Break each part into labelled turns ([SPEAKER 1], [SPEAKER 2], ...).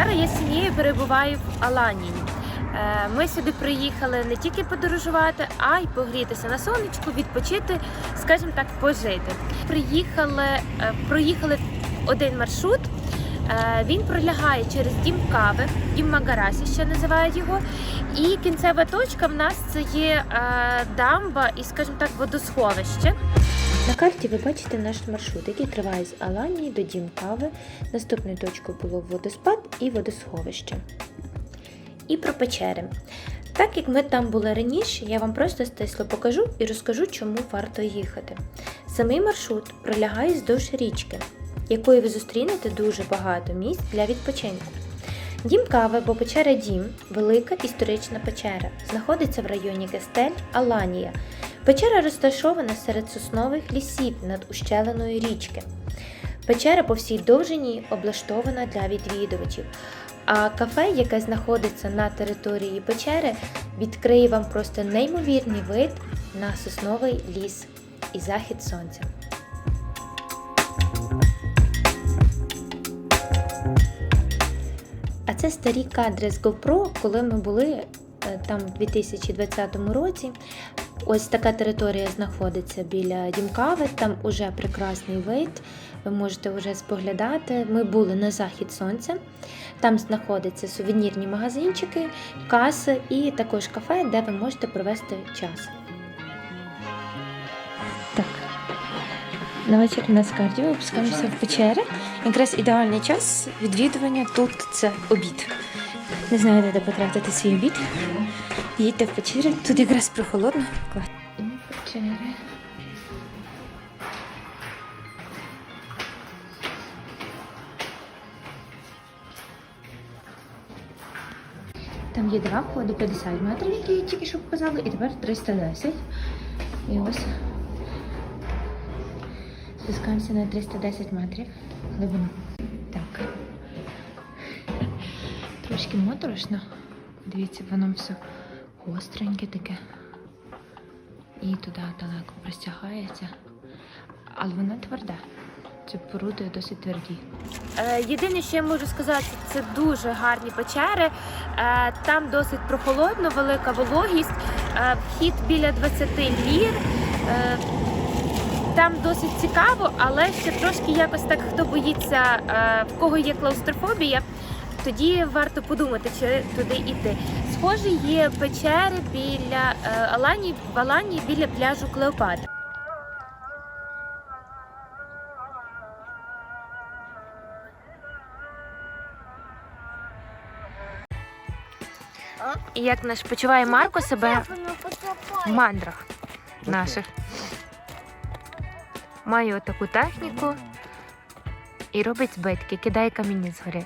[SPEAKER 1] Зараз я з сім'єю перебуваю в Аланії. Е, Ми сюди приїхали не тільки подорожувати, а й погрітися на сонечку, відпочити, скажімо так, пожити. Приїхали, е, проїхали один маршрут. Е, Він пролягає через дім кави, дім Магарасі, ще називають його. І кінцева точка в нас це є дамба і, скажімо так, водосховище. На карті ви бачите наш маршрут, який триває з Аланії до Дім Кави. Наступною точкою було водоспад і водосховище. І про печери. Так як ми там були раніше, я вам просто стисло покажу і розкажу, чому варто їхати. Самий маршрут пролягає здовж річки, якою ви зустрінете дуже багато місць для відпочинку. Дім кави або печера Дім велика історична печера, знаходиться в районі Кестель, Аланія. Печера розташована серед соснових лісів над ущелиною річки. Печера по всій довжині облаштована для відвідувачів. А кафе, яке знаходиться на території печери, відкриє вам просто неймовірний вид на сосновий ліс і захід сонця. Це старі кадри з GoPro, коли ми були е, там у 2020 році. Ось така територія знаходиться біля Дімкави, там уже прекрасний вид. Ви можете вже споглядати. Ми були на захід сонця. Там знаходяться сувенірні магазинчики, каси і також кафе, де ви можете провести час. На вечір у нас кардіо, опускаємося в печери. Якраз ідеальний час відвідування тут це обід. Не знаю, де потратити свій обід. Їдьте в печери, тут якраз прохолодно. Печери. Там є два входи 50 метрів, які я тільки що показали, і тепер 310. І ось спускаємося на 310 метрів глибину. Так. Трошки моторошно. Дивіться, воно все гостреньке таке. І туди далеко простягається. Але воно тверде. Ці поруди досить тверді. Е, єдине, що я можу сказати, це дуже гарні печери. Е, там досить прохолодно, велика вологість, е, вхід біля 20 лір. Там досить цікаво, але ще трошки якось так, хто боїться, е, в кого є клаустрофобія, тоді варто подумати, чи туди йти. Схоже, є печери біля е, Аланії, в Аланії біля пляжу Клеопатра. І як наш почуває Марко себе в мандрах наших. Має отаку техніку і робить збитки, кидає каміння згори.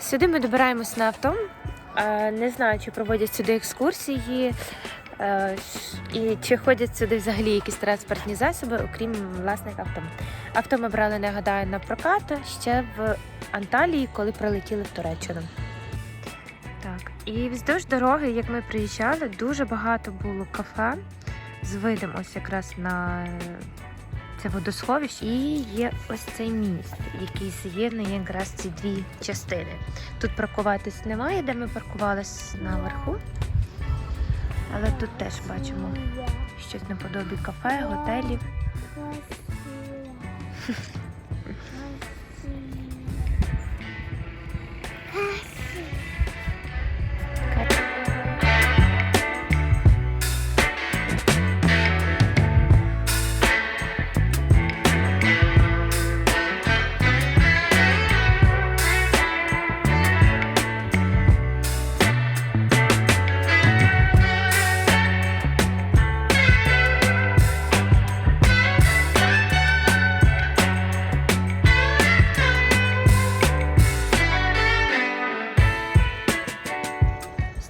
[SPEAKER 1] Сюди ми добираємось на авто. Не знаю, чи проводять сюди екскурсії, е, і чи ходять сюди взагалі якісь транспортні засоби, окрім власних авто. Авто ми брали, нагадаю, на прокат ще в Анталії, коли прилетіли в Туреччину. Так, і вздовж дороги, як ми приїжджали, дуже багато було кафе з видом ось якраз на е, це водосховище. І є ось цей міст, який з'єднує якраз ці дві частини. Тут паркуватись немає, де ми паркувалися наверху. Але тут теж бачимо щось наподобі кафе, готелів.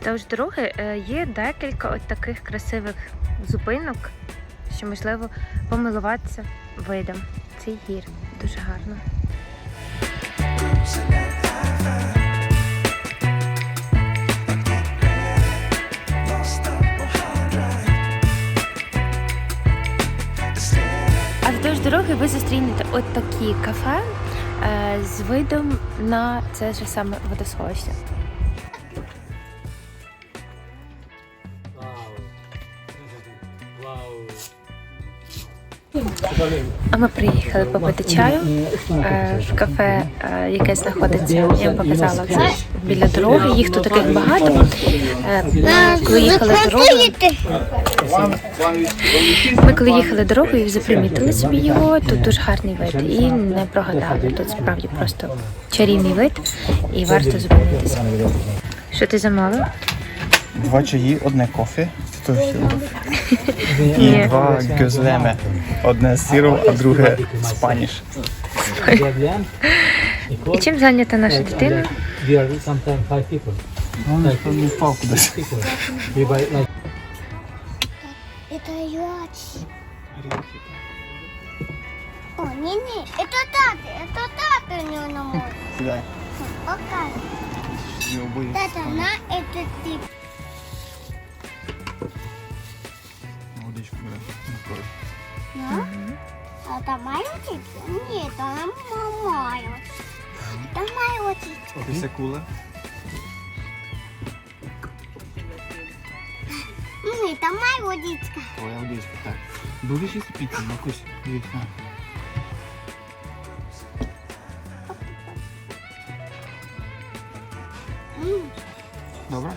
[SPEAKER 1] Вздовж дороги е, є декілька от таких красивих зупинок, що можливо помилуватися видом. Цей гір дуже гарно. А вздовж дороги ви зустрінете от такі кафе. е, з видом на це ж саме водосховище. А ми приїхали попити чаю е, в кафе, е, яке знаходиться, я вам показала це біля дороги. Їх тут таких багато. Е, Коли їхали дорогою, ми коли їхали дорогою, запримітили собі його. Тут дуже гарний вид і не прогадали. Тут справді просто чарівний вид і варто зупинитися. Що ти замовив?
[SPEAKER 2] Два чаї, одне кофе То що? І
[SPEAKER 1] Ні.
[SPEAKER 2] два гюзлеми. Одне з сиром, а друге спаніш.
[SPEAKER 1] І чим зайнята наша дитина?
[SPEAKER 3] We are sometimes five people.
[SPEAKER 2] Ну, не впав кудись.
[SPEAKER 3] We buy like
[SPEAKER 4] Это Юачи. О, не-не, это тата, это тата у него на море.
[SPEAKER 2] Сідай.
[SPEAKER 4] Пока.
[SPEAKER 2] І обоє.
[SPEAKER 4] Тата, на этот тип. это маленький? Нет, она маленький. Это маленький.
[SPEAKER 2] Після кула.
[SPEAKER 4] Ну, это моя водичка.
[SPEAKER 2] Твоя водичка, так. Будеш їсти піцу, Макусь? Дивись, на.
[SPEAKER 4] М,
[SPEAKER 2] Добре?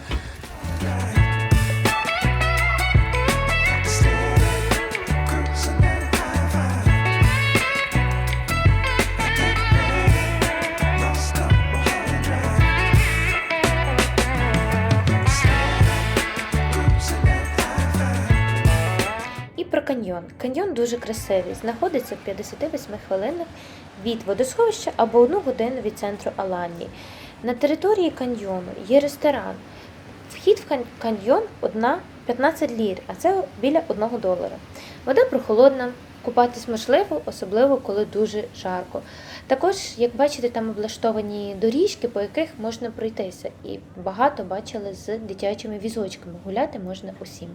[SPEAKER 1] Каньйон. Каньйон дуже красивий. Знаходиться в 58 хвилинах від водосховища або одну годину від центру Аланії. На території каньйону є ресторан. Вхід в каньйон одна 15 лір, а це біля 1 долара. Вода прохолодна, купатись можливо, особливо коли дуже жарко. Також, як бачите, там облаштовані доріжки, по яких можна пройтися, і багато бачили з дитячими візочками. Гуляти можна усім.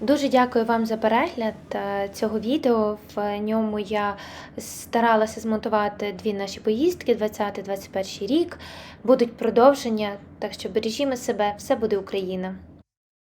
[SPEAKER 1] Дуже дякую вам за перегляд е, цього відео. В ньому я старалася змонтувати дві наші поїздки 20-21 рік. Будуть продовження, так що бережімо себе, все буде Україна.